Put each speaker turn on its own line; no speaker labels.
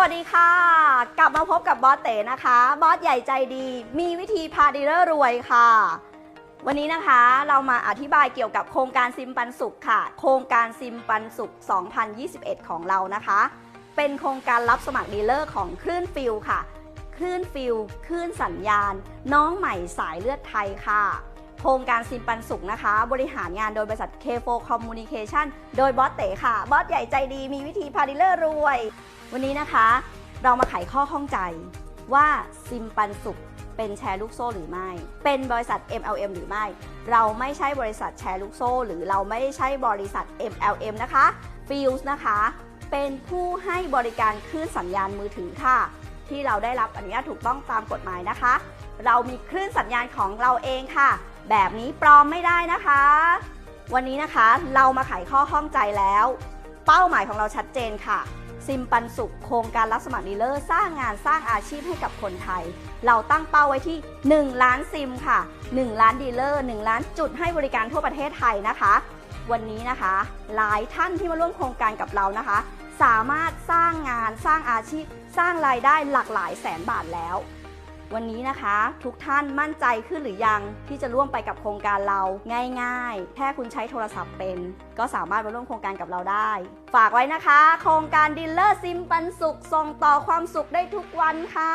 วัสดีค่ะ กลับมาพบกับบอสเต๋นะคะ บอสใหญ่ใจดี มีวิธีพาดีลเลอร์รวยค่ะ วันนี้นะคะเรามาอธิบายเกี่ยวกับโครงการซิมปันสุขค่ะ โครงการซิมปันสุข 2021 ของเรานะคะ เป็นโครงการรับสมัครดีลเลอร์ของคลื่นฟิลค่ะ คลื่นฟิลคลื่นสัญญาณ น้องใหม่สายเลือดไทยค่ะ โครงการซิมปันสุขนะคะ บริหารงานโดยบริษัท K4 Communication โดยบอสเต๋ค่ะ บอสใหญ่ใจดีมีวิธีพาดีลเลอร์รวย วันนี้นะคะ เรามาไขข้อข้องใจว่าซิมปันสุขเป็นแชร์ลูกโซ่หรือไม่ เป็นบริษัท MLM หรือไม่ เราไม่ใช่บริษัทแชร์ลูกโซ่ หรือเราไม่ใช่บริษัท MLM นะคะฟิลส์นะคะ เป็นผู้ให้บริการคลื่นสัญญาณมือถือค่ะ ที่เราได้รับอนุญาตถูกต้องตามกฎหมายนะคะ เรามีคลื่นสัญญาณของเราเองค่ะ แบบนี้ปลอมไม่ได้นะคะ วันนี้นะคะเรามาไขข้อข้องใจแล้ว เป้าหมายของเราชัดเจนค่ะ ซิมปันสุขโครงการรับสมัครดีลเลอร์สร้างงานสร้างอาชีพให้กับคนไทย เราตั้งเป้าไว้ที่ 1 ล้านซิมค่ะ 1 ล้านดีลเลอร์ 1 ล้านจุดให้บริการทั่วประเทศไทยนะคะ วันนี้นะคะ หลายท่านที่มาร่วมโครงการกับเรานะคะ สามารถสร้างงานสร้างอาชีพ สร้างรายได้หลากหลายแสนบาทแล้ว วันนี้นะคะ ทุกท่านมั่นใจขึ้นหรือยังที่จะร่วมไปกับโครงการเราง่าย ๆ แค่คุณใช้โทรศัพท์เป็น ก็สามารถมาร่วมโครงการกับเราได้ ฝากไว้นะคะ โครงการดีลเลอร์ซิมปันสุขส่งต่อความสุขได้ทุกวันค่ะ